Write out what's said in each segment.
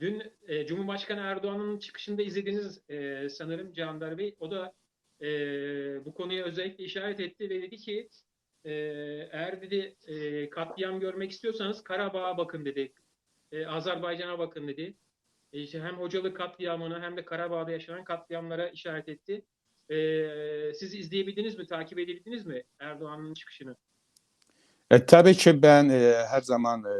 dün e, Cumhurbaşkanı Erdoğan'ın çıkışında izlediğiniz e, sanırım Candar Bey. O da e, bu konuya özellikle işaret etti ve dedi ki e, eğer dedi e, katliam görmek istiyorsanız Karabağ'a bakın dedi. E, Azerbaycan'a bakın dedi. E, işte hem Hocalı katliamına hem de Karabağ'da yaşanan katliamlara işaret etti. E, siz izleyebildiniz mi, takip edebildiniz mi Erdoğan'ın çıkışını? E, tabii ki ben e, her zaman e,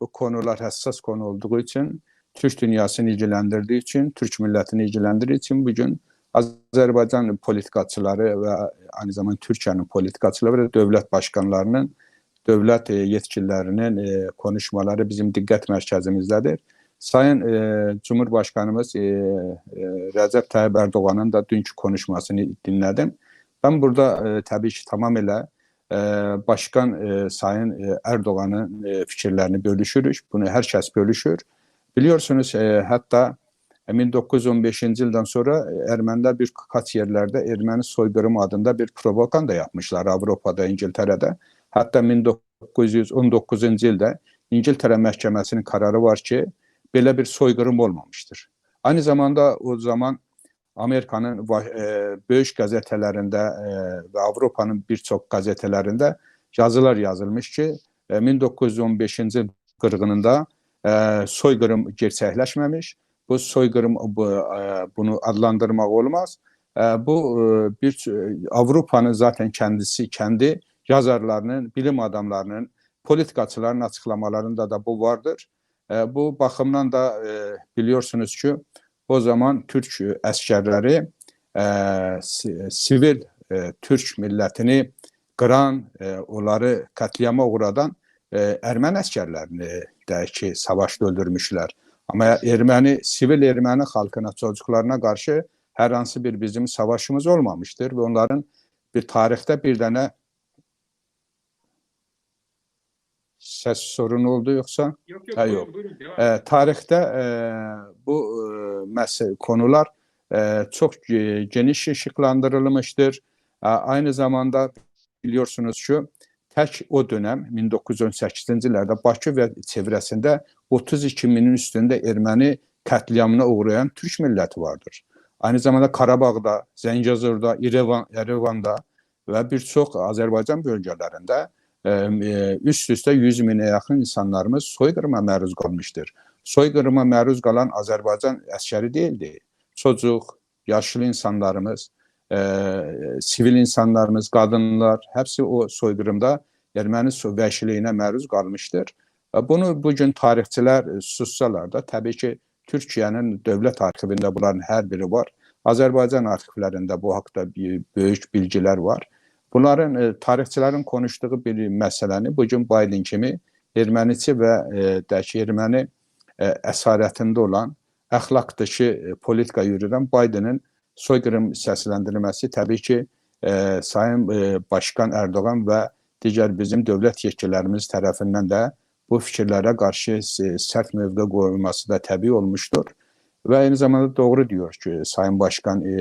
bu konular hassas konu olduğu için, Türk dünyasını ilgiləndirdiyi üçün, Türk millətini ilgiləndirdiyi üçün bu gün Azərbaycan politikacıları və aynı zamanda Türkiyənin politikacıları və dövlət başkanlarının, dövlət e, yetkililərinin e, konuşmaları bizim diqqət mərkəzimizdədir. Sayın e, Cumhurbaşqanımız e, e, Rəcəb Tayyib Ərdoğanın da dünkü konuşmasını dinlədim. Mən burada e, təbii ki, tamamilə e, başkan e, Sayın e, Ərdoğanın e, fikirlərini bölüşürük. Bunu hər kəs bölüşür. E, Biliyorsunuz e, hatta 1915 yıldan sonra e, Ermeniler birkaç yerlerde Ermeni soykırımı adında bir propaganda yapmışlar Avrupa'da, İngiltere'de. Hatta 1919 yılda İngiltere Məhkəməsinin kararı var ki, belə bir soykırım olmamıştır. Aynı zamanda o zaman Amerikanın e, böyük qəzetələrində e, və Avropanın bir çox yazılar yazılmış ki, e, 1915-ci il qırğınında e, soykırım gerçəkləşməmiş. Bu soykırım bu, e, bunu adlandırmaq olmaz. E, bu e, bir ç- Avropanın zaten kendisi kendi yazarlarının, bilim adamlarının, politikaçıların açıklamalarında da bu vardır. E, bu bakımdan da e, biliyorsunuz ki o zaman Türk əsgərləri e, si- sivil e, Türk millətini qıran, e, onları katliama uğradan e, Erməni əsgərlərini də ki savaşda öldürmüşlər. Ama Erməni, sivil Erməni xalqına, çocuklarına qarşı hər hansı bir bizim savaşımız olmamıştır ve onların bir tarixdə bir dənə ses sorunu oldu yoksa? Yok yok, Ha, buyurun, yok. buyurun devam E, tarixdə e, bu e, konular e, çok e, geniş ışıklandırılmıştır. E, aynı zamanda biliyorsunuz ki tək o dönem 1918-ci illərdə Bakı və çevrəsində 32 minin üstündə erməni katliamına uğrayan Türk milləti vardır. Aynı zamanda Qarabağda, Zəngəzurda, İrəvan, Yerevanda və bir çox Azərbaycan bölgələrində üst-üstə 100 minə yaxın insanlarımız soykırıma məruz qalmışdır. Soykırıma məruz qalan Azərbaycan əskəri deyildi. Çocuq, yaşlı insanlarımız, e, sivil insanlarımız, qadınlar, hepsi o soykırımda erməni vəhşiliyinə məruz qalmışdır. Bunu bugün tarixçilər e, sussalar da, təbii ki, Türkiyənin dövlət arxivində bunların hər biri var. Azərbaycan arxivlərində bu haqda bir- böyük bilgilər var. Bunların e, tarixçilərin konuşduğu bir məsələni bugün Biden kimi erməniçi və e, dəki erməni e, olan əxlaq dışı e, politika yürüdən Bidenin soykırım səsləndirilməsi təbii ki, e, Sayın e, Başkan Erdoğan və digər bizim dövlət yetkililərimiz tərəfindən də bu fikirlərə qarşı sərt mövqe qoyulması da təbii olmuşdur. Və eyni zamanda doğru diyor ki, Sayın Başkan e,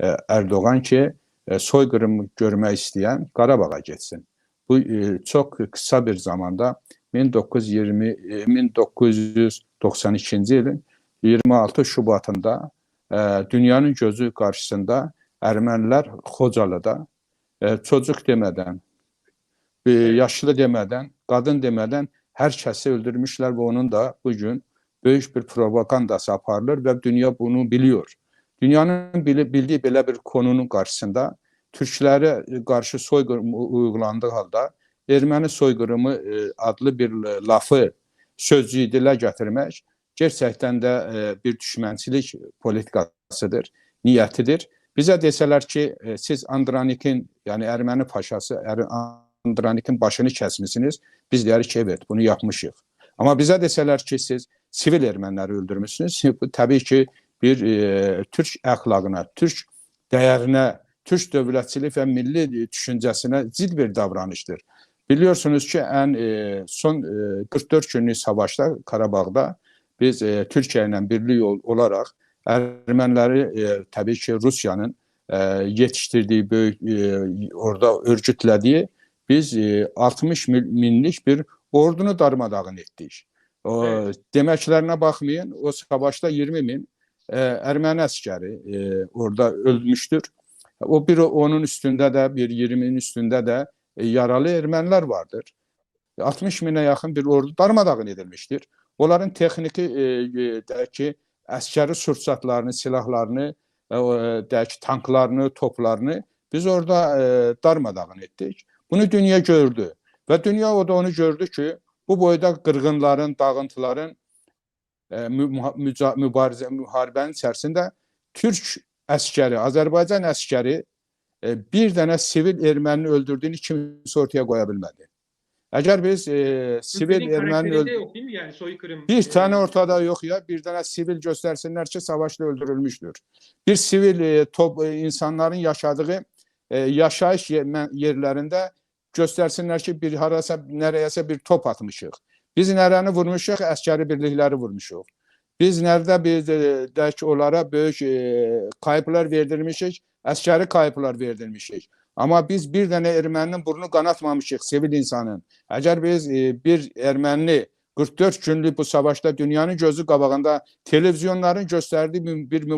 e, Erdoğan ki, e, soykırım görmək istəyən Qarabağa getsin. Bu e, çox qısa bir zamanda 1920 e, 1992-ci ilin 26 Şubatında e, dünyanın gözü qarşısında Ermənilər Xocalıda e, çocuk demədən, e, yaşlı demədən, qadın demədən hər kəsi öldürmüşlər və onun da bugün böyük bir propagandası aparılır və dünya bunu biliyor. Dünyanın bili- bildiği belə bir konunun qarşısında Türklərə qarşı soyqırım uygulandığı halda erməni soyqırımı e, adlı bir lafı sözcüyü dilə gətirmək gerçəkdən də e, bir düşmənçilik politikasıdır, niyyətidir. Bizə desələr ki, e, siz Andranikin, yəni erməni paşası Er- Andranikin başını kəsmisiniz, biz deyərik ki, evet, bunu yapmışıq. Amma bizə desələr ki, siz sivil erməniləri öldürmüsünüz, bu təbii ki, bir e, Türk əxlaqına, Türk dəyərinə, Türk dövlətçilik və milli düşüncəsinə zid bir davranışdır. Biliyorsunuz ki, en e, son e, 44 günlük savaşta Karabağ'da biz e, Türkiye ile birlik ol- olarak Ermenileri e, tabii ki Rusya'nın e, yetiştirdiği büyük e, orada örgütlediği biz e, 60 mil- minlik bir ordunu darmadağın ettik. O Evet. deməklərinə baxmayın, o savaşda 20 min e, erməni əskəri e, orada ölmüşdür. O bir onun üstündə də bir 20'nin üstündə də e, yaralı ermənilər vardır. 60 minə yaxın bir ordu darmadağın edilmişdir. Onların texniki e, e, deyək ki, əskəri sursatlarını, silahlarını, e, e, deyək ki, tanklarını, toplarını biz orada e, darmadağın etdik. Bunu dünya gördü və dünya o da onu gördü ki, bu boyda qırğınların, dağıntıların e, mü- müca- mübarizə müharibənin içərisində Türk əskəri, Azərbaycan əskəri e, bir dənə sivil ermənini öldürdüyünü kimsə ortaya qoya bilmədi. Əgər biz e, sivil karakterinde öldür yok değil mi yani soykırım? bir tane ortada yok ya. Bir tane sivil göstersinler ki savaşta öldürülmüştür. Bir sivil e, top, e, insanların yaşadığı e, yaşayış yer- yerlerinde göstersinler ki bir harasa nereyese bir top atmışıq. Biz nərəni vurmuşuq, əskəri birlikləri vurmuşuq. Biz nerede biz deyək ki, onlara böyük e, kayıplar verdirmişik, əskəri kayıplar verdirmişik. Amma biz bir dənə erməninin burnu qanatmamışıq sivil insanın. Əgər biz e, bir ermənini 44 günlük bu savaşta dünyanın gözü qabağında televizyonların göstərdiyi bir-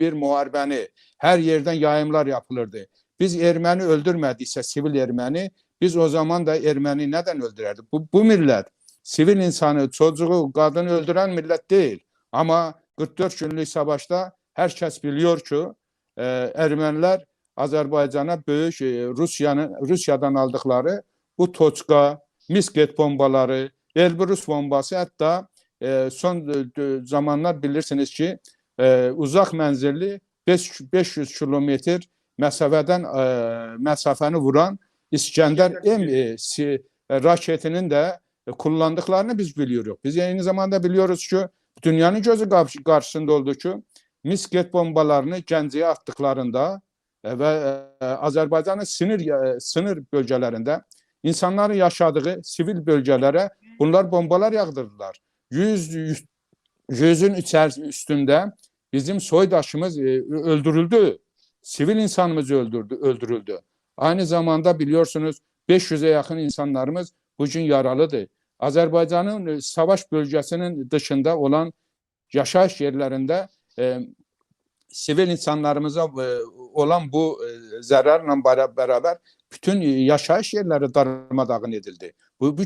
bir müharibəni hər yerdən yayımlar yapılırdı. Biz erməni öldürmədiksə sivil erməni, biz o zaman da erməni nədən öldürərdik? Bu, bu millət sivil insanı, çocuğu, qadını öldürən millət deyil. Amma 44 günlük savaşda hər kəs biliyor ki, e, ermənilər Azərbaycana böyük e, Rusiyanın Rusiyadan aldıkları bu Toçka, misket bombaları, Elbrus bombası hətta e, son e, zamanlar bilirsiniz ki, e, uzaq mənzilli 5 500 kilometr məsafədən e, məsafəni vuran İskəndər M e, si- e, raketinin də kullandıklarını biz biliyoruz. Biz aynı zamanda biliyoruz ki, dünyanın gözü qarşısında oldu ki, misket bombalarını Gəncəyə atdıklarında e, və e, Azərbaycanın sınır e, sınır bölgələrində insanların yaşadığı sivil bölgələrə bunlar bombalar yağdırdılar. 100 100 yüzün üstündə bizim soydaşımız öldürüldü. Sivil insanımız öldürdü, öldürüldü. Aynı zamanda biliyorsunuz 500'e yakın insanlarımız bugün yaralıdır. Azerbaycan'ın e, savaş bölgesinin dışında olan yaşayış yerlerinde e, sivil insanlarımıza e, olan bu e, zararla beraber bütün yaşayış yerleri darmadağın edildi. Bu, bu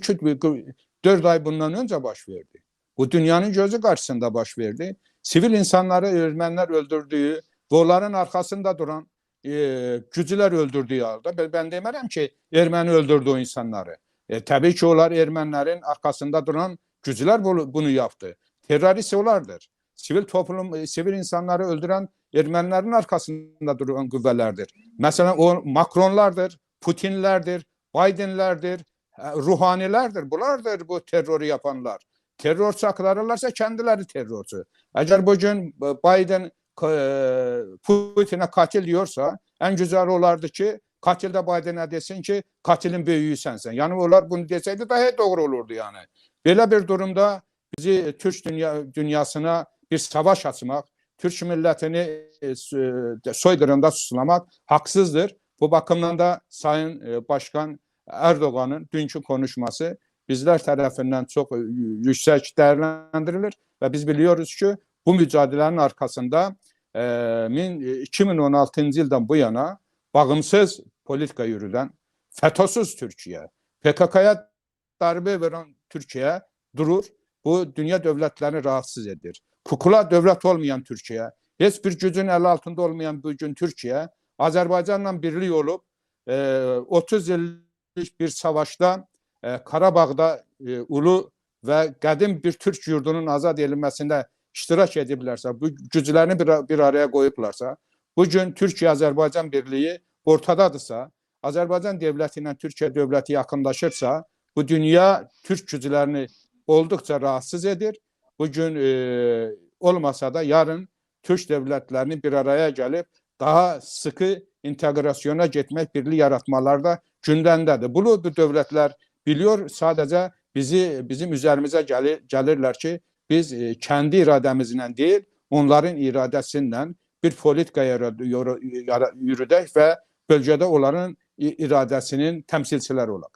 4 ay bundan önce baş verdi. Bu dünyanın gözü karşısında baş verdi. Sivil insanları Ermeniler öldürdüğü ve onların arkasında duran e, gücüler öldürdüğü halde ben, ben demirəm ki Ermeni öldürdü o insanları. E, tabii ki onlar Ermenilerin arkasında duran gücüler bunu, bunu yaptı. Terörist onlardır. Sivil toplum, e, sivil insanları öldüren Ermenilerin arkasında duran qüvvələrdir. Mesela o Makronlardır, Putinlerdir, Bidenlerdir, e, ruhanilerdir. Bunlardır bu terörü yapanlar. Terör saklarırlarsa kendileri terörcü. Eğer bugün Biden e, Putin'e katil diyorsa en güzel olardı ki katil de Biden'e desin ki katilin büyüğü sensin. Yani onlar bunu deseydi daha doğru olurdu yani. Böyle bir durumda bizi Türk dünya, dünyasına bir savaş açmak, Türk milletini e, s- soykırımda suslamak haksızdır. Bu bakımdan da Sayın e, Başkan Erdoğan'ın dünkü konuşması bizler tarafından çok e, yüksek değerlendirilir ve biz biliyoruz ki bu mücadelenin arkasında e, min- 2016 yıldan bu yana bağımsız politika yürüten FETÖ'süz Türkiye, PKK'ya darbe veren Türkiye durur. Bu dünya devletlerini rahatsız edir. Kukula devlet olmayan Türkiye, hiçbir gücün el altında olmayan bugün Türkiye, Azerbaycan'la birlik olup e, 30 yıllık bir savaşta e, Karabağ'da e, ulu ve kadim bir Türk yurdunun azad edilmesinde iştirak ediblərsə, bu güclərini bir, bir araya qoyublarsa, bugün Türkiyə-Azərbaycan birliyi ortadadırsa, Azərbaycan dövləti ilə Türkiyə dövləti yaxınlaşırsa, bu dünya Türk güclərini olduqca rahatsız edir. Bugün e, olmasa da yarın Türk devletlerinin bir araya gelip daha sıkı integrasyona gitmek, birliği yaratmalarda gündəndədir. Bunu bu devletler biliyor. Sadece bizi bizim üzerimizə gəlir, gəlirlər ki, biz e, kendi irademizle değil, onların iradesiyle bir politika və bölgədə onların i- iradəsinin təmsilçiləri olaq.